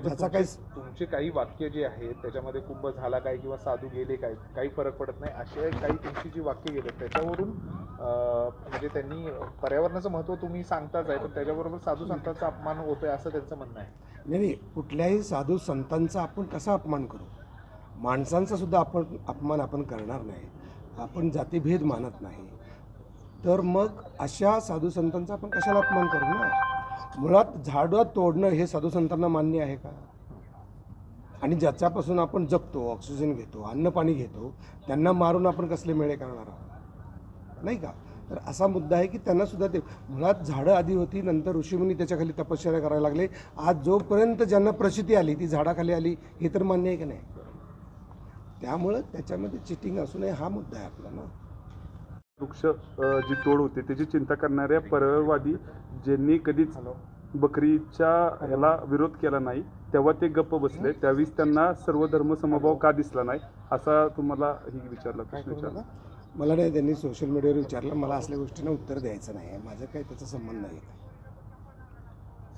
तुमचे- काही तुमचे काही वाक्य जे आहेत त्याच्यामध्ये कुंभ झाला काय किंवा साधू गेले काय काही फरक पडत नाही. असे काही तुमची जी वाक्य गेले त्याच्यावरून म्हणजे त्यांनी पर्यावरणाचं महत्त्व तुम्ही सांगताच आहे पण त्याच्याबरोबर साधू संतांचा अपमान होतोय असं त्यांचं म्हणणं आहे. नाही नाही कुठल्याही साधू संतांचा आपण कसा अपमान करू? माणसांचा सुद्धा आपण अपमान आपण करणार नाही. आपण जातीभेद मानत नाही. तर मग अशा साधू संतांचा आपण कशाला अपमान करू ना? मुळात झाडं तोडणं हे साधूसंतांना मान्य आहे का? आणि ज्याच्यापासून आपण जगतो ऑक्सिजन घेतो अन्न पाणी घेतो त्यांना मारून आपण कसले मेळे करणार आहोत? नाही का? तर असा मुद्दा आहे की त्यांना सुद्धा ते मुळात झाडं आधी होती नंतर ऋषीमुनी त्याच्याखाली तपश्चर्या करायला लागले. आज जोपर्यंत ज्यांना प्रसिद्धी आली ती झाडाखाली आली हे तर मान्य आहे की नाही? त्यामुळं त्याच्यामध्ये चिटिंग असू नये हा मुद्दा आहे आपला ना. वृक्ष जी तोड होते त्याची चिंता करणाऱ्या पर्यावरवादी ज्यांनी कधीच बकरीच्या ह्याला विरोध केला नाही तेव्हा ते गप्प बसले. त्यावेळेस त्यांना सर्व धर्म समभाव का दिसला नाही असा तुम्हाला ही विचारला प्रश्न विचारला. मला नाही त्यांनी सोशल मीडियावर विचारलं. मला असल्या गोष्टींना उत्तर द्यायचं नाही. आहे माझं काही त्याचा संबंध नाही.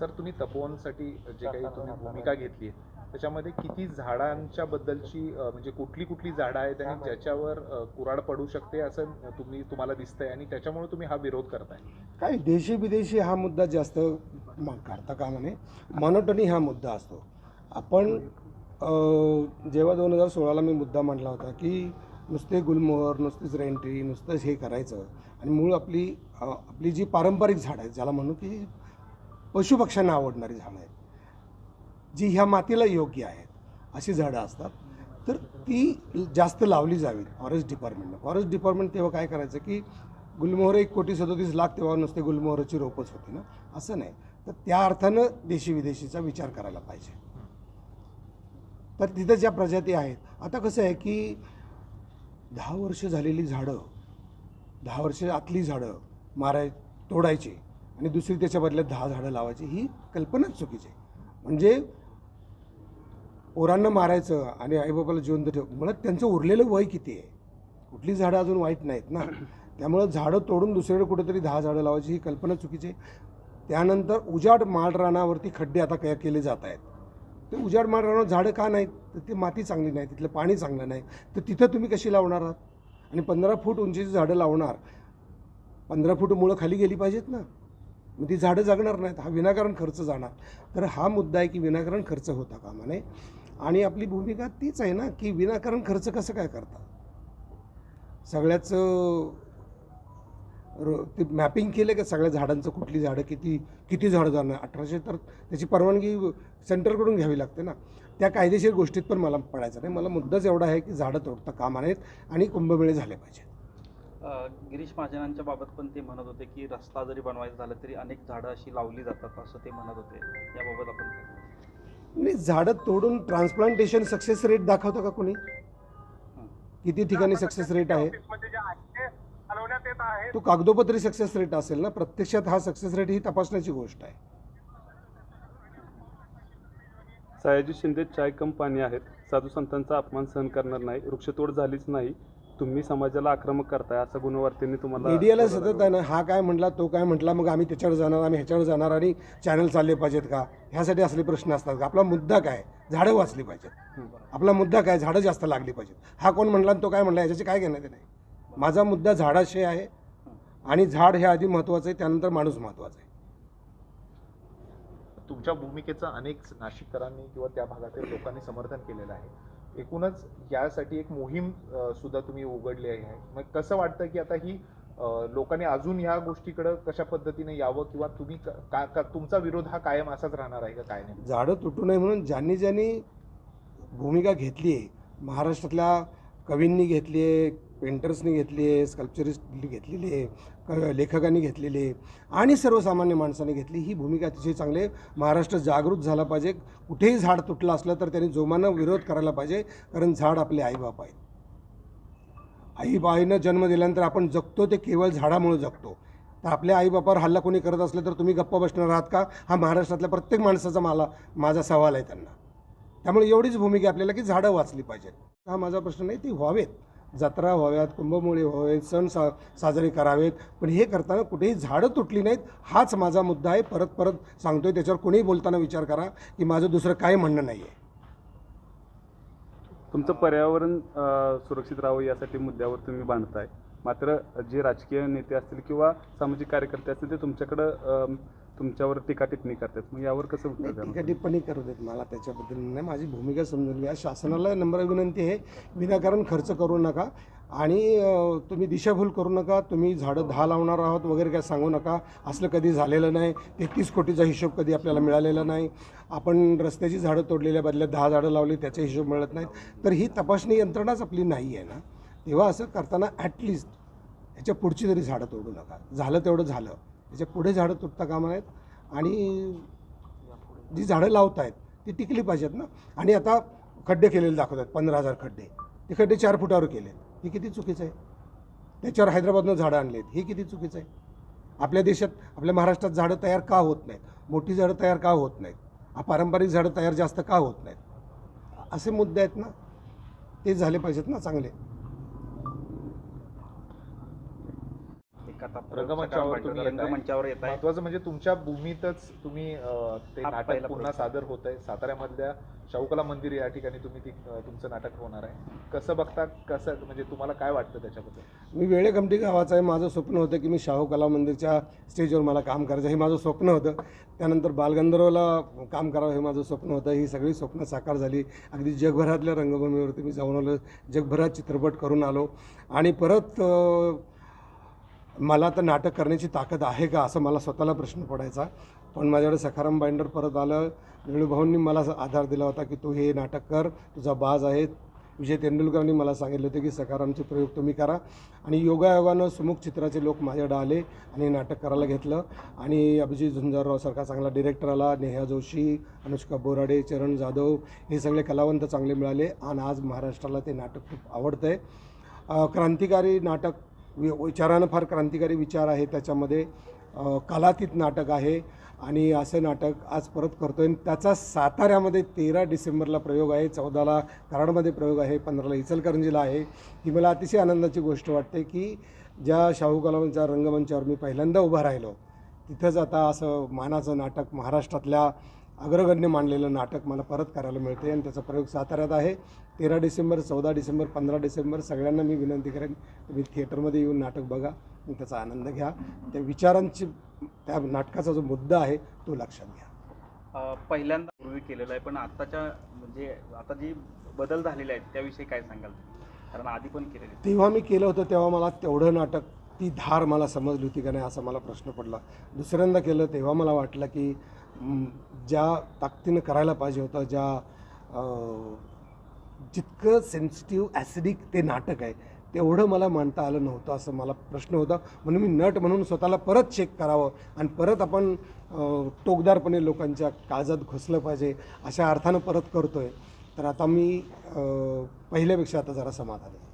सर तुम्ही तपोवनसाठी जे काही तुम्ही भूमिका घेतली आहे त्याच्यामध्ये किती झाडांच्या बद्दलची म्हणजे कुठली कुठली झाडं आहेत आणि ज्याच्यावर कुऱ्हाड पडू शकते असं तुम्ही तुम्हाला दिसतंय आणि त्याच्यामुळे तुम्ही हा विरोध करताय. काय देशी विदेशी हा मुद्दा जास्त काढता कामा नये. मॉनोटनी हा मुद्दा असतो. आपण जेव्हा दोन हजार सोळाला मी मुद्दा मांडला होता की नुसते गुलमोहर नुसतेच रेंट्री नुसतंच हे करायचं आणि मूळ आपली आपली जी पारंपरिक झाडं आहेत ज्याला म्हणू की पशुपक्ष्यांना आवडणारी झाडं आहेत जी ह्या मातीला योग्य आहेत अशी झाडं असतात. तर ती जास्त लावली जावीत फॉरेस्ट डिपार्टमेंटनं. फॉरेस्ट डिपार्टमेंट तेव्हा काय करायचं की गुलमोहर एक कोटी सदोतीस लाख तेव्हा नुसते गुलमोहराची रोपच होती ना? असं नाही. तर त्या अर्थानं देशी विदेशीचा विचार करायला पाहिजे. तर तिथं ज्या प्रजाती आहेत आता कसं आहे की दहा वर्ष झालेली झाडं दहा वर्ष आतली झाडं माराय तोडायची आणि दुसरी त्याच्या बदल्यात दहा झाडं लावायची ही कल्पनाच चुकीची आहे. म्हणजे पोरांना मारायचं आणि आईबाबाला जिवंत ठेव मुळात त्यांचं उरलेलं वय किती आहे? कुठली झाडं अजून वाईट नाहीत ना? त्यामुळं झाडं तोडून दुसरीकडे कुठेतरी दहा झाडं लावायची ही कल्पना चुकीची आहे. त्यानंतर उजाड माळरानावरती खड्डे आता काय केले जात आहेत. ते उजाड माळरानावर झाडं का नाहीत? तर ती माती चांगली नाही तिथलं पाणी चांगलं नाही. तर तिथं तुम्ही कशी लावणार आहात? आणि पंधरा फूट उंचीची झाडं लावणार पंधरा फूट मुळं खाली गेली पाहिजेत ना? मग ती झाडं जगणार नाहीत हा विनाकारण खर्च जाणार. तर हा मुद्दा आहे की विनाकारण खर्च होता कामा नये. आणि आपली भूमिका तीच आहे ना की विनाकारण खर्च कसं काय करता सगळ्याच रो- ते मॅपिंग केलं का सगळ्या झाडांचं कुठली झाडं किती किती झाडं जाणार? अठराशे तर त्याची परवानगी सेंटरकडून घ्यावी लागते ना. त्या कायदेशीर गोष्टीत पण मला पडायचं नाही. मला मुद्दाच एवढा आहे की झाडं तोडता काम आहेत आणि कुंभमेळे झाले पाहिजेत. गिरीश महाजनांच्या बाबत पण ते म्हणत होते की रस्ता जरी बनवायचा झाला तरी अनेक झाडं अशी लावली जातात असं ते म्हणत होते. याबाबत आपण नाही झाडं तोडून ट्रान्सप्लांटेशन सक्सेस रेट दाखवतं का कोणी? किती ठिकाणी सक्सेस रेट आहे? तो कागदोपत्री सक्सेस रेट असेल ना प्रत्यक्षात हा सक्सेस रेट ही तपासण्याची गोष्ट आहे. सयाजी शिंदे चाय कंपनी आहेत. साधू संतांचा अपमान सहन करणार नाही. वृक्षतोड झालीच नाही. तुम्ही समाजाला आक्रमक करताय असा गुणवार्तेने तुम्हाला मीडियाला सतत आहे ना हा काय म्हटला तो काय म्हटला मग आम्ही त्याच्यावर जाणार आम्ही ह्याच्यावर जाणार आणि चॅनल चालले पाहिजेत का? ह्यासाठी असले प्रश्न असतात का? आपला मुद्दा काय? झाडं वाचली पाहिजेत. आपला मुद्दा काय? झाडं जास्त लागली पाहिजेत. हा कोण म्हणला आणि तो काय म्हणला याच्याचे काय घेणं ते नाही माझा मुद्दा झाडाशी आहे आणि झाड हे आधी महत्त्वाचं आहे त्यानंतर माणूस महत्त्वाचा आहे. तुमच्या भूमिकेचं अनेक नाशिककरांनी किंवा त्या भागातील लोकांनी समर्थन केलेलं आहे. एकूणच यासाठी एक मोहीम सुद्धा तुम्ही उघडली आहे. मग कसं वाटतं की आता ही लोकांनी अजून ह्या गोष्टीकडे कशा पद्धतीने यावं किंवा तुम्ही का का का- तुमचा विरोध हा कायम असाच राहणार आहे का काय नाही? झाडं तुटू नये म्हणून ज्यांनी ज्यांनी भूमिका घेतली आहे महाराष्ट्रातल्या कवींनी घेतली आहे पेंटर्सनी घेतली आहे स्कल्पचरिस्ट घेतलेली आहे क- लेखकांनी घेतलेली आहे आणि सर्वसामान्य माणसाने घेतली. ही भूमिका अतिशय चांगली आहे. महाराष्ट्र जागृत झाला पाहिजे. कुठेही झाड तुटलं असलं तर त्यांनी जोमानं विरोध करायला पाहिजे कारण झाड आपले आईबाप आहेत. आईबाईनं जन्म दिल्यानंतर आपण जगतो ते केवळ झाडामुळे जगतो. तर आपल्या आईबापावर हल्ला कोणी करत असलं तर तुम्ही गप्पा बसणार आहात का? हा महाराष्ट्रातल्या प्रत्येक माणसाचा मला माझा सवाल आहे त्यांना. त्यामुळे एवढीच भूमिका आपल्याला की झाडं वाचली पाहिजेत. हा माझा प्रश्न नाही ती व्हावेत. जत्रा व्हाव्यात कुंभमेळे व्हावेत सण सा साजरे करावेत. पण हे करताना कुठेही झाडं तुटली नाहीत हाच माझा मुद्दा आहे. परत परत सांगतोय त्याच्यावर कोणीही बोलताना विचार करा की माझं दुसरं काय म्हणणं नाही आहे तुमचं पर्यावरण सुरक्षित राहावं यासाठी मुद्द्यावर तुम्ही बांधताय. मात्र जे राजकीय नेते असतील किंवा सामाजिक कार्यकर्ते असतील ते तुमच्याकडं तुमच्यावर टीका टिप्पणी करतात? मग यावर कसं उत्तर नाही? टीका टिप्पणी करू देत मला त्याच्याबद्दल नाही माझी भूमिका समजून घ्या. शासनाला नम्र विनंती आहे विनाकारण खर्च करू नका आणि अं, तुम्ही दिशाभूल करू नका तुम्ही झाडं दहा लावणार आहोत वगैरे काय सांगू नका. असलं कधी झालेलं नाही तेहतीस कोटीचा हिशोब कधी आपल्याला मिळालेला नाही. आपण रस्त्याची झाडं तोडलेल्या बदल्यात दहा झाडं लावली त्याचा हिशोब मिळत नाहीत. तर ही तपासणी यंत्रणाच आपली नाही आहे ना. तेव्हा असं करताना ॲटलिस्ट ह्याच्या पुढची तरी झाडं तोडू नका. झालं तेवढं झालं. त्याच्या पुढे झाडं तुटता कामा आहेत आणि जी झाडं लावत आहेत ती टिकली पाहिजेत ना. आणि आता खड्डे केलेले दाखवतात पंधरा हजार खड्डे. ते खड्डे चार फुटावर केले हे किती चुकीचं आहे? त्याच्यावर हैदराबादनं झाडं आणलेत. हे किती चुकीचं आहे? आपल्या देशात आपल्या महाराष्ट्रात झाडं तयार का होत नाहीत? मोठी झाडं तयार का होत नाहीत? पारंपरिक झाडं तयार जास्त का होत नाहीत? असे मुद्दे आहेत ना. ते झाले पाहिजेत ना चांगले. आता रंगमंचावर तुम्ही येताय. रंगमंचावर येत आहे. महत्वाचं म्हणजे तुमच्या भूमीतच तुम्ही अं, ते हा नाटक पहिला पुन्हा. सादर होत आहे साताऱ्यामधल्या शाहूकला मंदिर या ठिकाणी तुम्ही ती अं, तुमचं नाटक होणार आहे. कसं बघता कसं म्हणजे तुम्हाला काय वाटतं त्याच्याबद्दल? मी वेळेकमटी गावाचं आहे. माझं स्वप्न होतं की मी शाहू कला मंदिरच्या स्टेजवर मला काम करायचं हे माझं स्वप्न होतं. त्यानंतर बालगंधर्वला काम करावं हे माझं स्वप्न होतं. ही सगळी स्वप्न साकार झाली. अगदी जगभरातल्या रंगभूमीवरती मी जाऊन आलो. जगभरात चित्रपट करून आलो. आणि परत अं, मला तर नाटक करण्याची ताकद आहे का असं मला स्वतःला प्रश्न पडायचा. पण माझ्याकडे सखाराम बाइंडर परत आलं. वेळूभाऊंनी मला असा आधार दिला होता की तू हे नाटक कर. तुझा बाज आहे. विजय तेंडुलकरांनी मला सांगितलं होतं की सखारामचे प्रयोग तुम्ही करा. आणि योगायोगानं सुमुख चित्राचे लोक माझ्याकडे आले आणि नाटक करायला घेतलं. आणि अभिजित झुंजारराव सारखा चांगला डिरेक्टर आला. नेहा जोशी अनुष्का बोराडे चरण जाधव हे सगळे कलावंत चांगले मिळाले. आणि आज महाराष्ट्राला ते नाटक खूप आवडतं आहे क्रांतिकारी नाटक वि विचारानं फार क्रांतिकारी विचार आहे त्याच्यामध्ये. कलातीत नाटक आहे आणि असं नाटक आज परत करतो आहे त्याचा साताऱ्यामध्ये तेरा डिसेंबरला प्रयोग आहे चौदाला कराडमध्ये प्रयोग आहे पंधराला इचलकरंजीला आहे. ही मला अतिशय आनंदाची गोष्ट वाटते की ज्या शाहू कलामांच्या रंगमंचावर मी पहिल्यांदा उभा राहिलो तिथंच आता असं मानाचं नाटक महाराष्ट्रातल्या अग्रगण्य मानलेलं नाटक मला परत करायला मिळते आणि त्याचा प्रयोग साताऱ्यात आहे. तेरा डिसेंबर चौदा डिसेंबर पंधरा डिसेंबर सगळ्यांना मी विनंती करेन तुम्ही थिएटरमध्ये येऊन नाटक बघा आणि त्याचा आनंद घ्या. त्या विचारांची त्या नाटकाचा जो मुद्दा आहे तो लक्षात घ्या. पहिल्यांदा पूर्वी केलेलं आहे पण आताच्या म्हणजे आता जी बदल झालेले आहेत त्याविषयी काय सांगाल? कारण आधी पण केलेले. तेव्हा मी केलं होतं तेव्हा मला तेवढं नाटक ती धार मला समजली होती का नाही असा मला प्रश्न पडला. दुसऱ्यांदा केलं तेव्हा मला वाटलं की ज्या ताकदीनं करायला पाहिजे होतं ज्या जितकं सेन्सिटिव्ह ॲसिडिक ते नाटक आहे तेवढं मला मांडता आलं नव्हतं असं मला प्रश्न होता. म्हणून मी नट म्हणून स्वतःला परत चेक करावं आणि परत आपण टोकदारपणे लोकांच्या काळजात घुसलं पाहिजे अशा अर्थानं परत करतो आहे तर आता मी पहिल्यापेक्षा आता जरा समाधान आहे.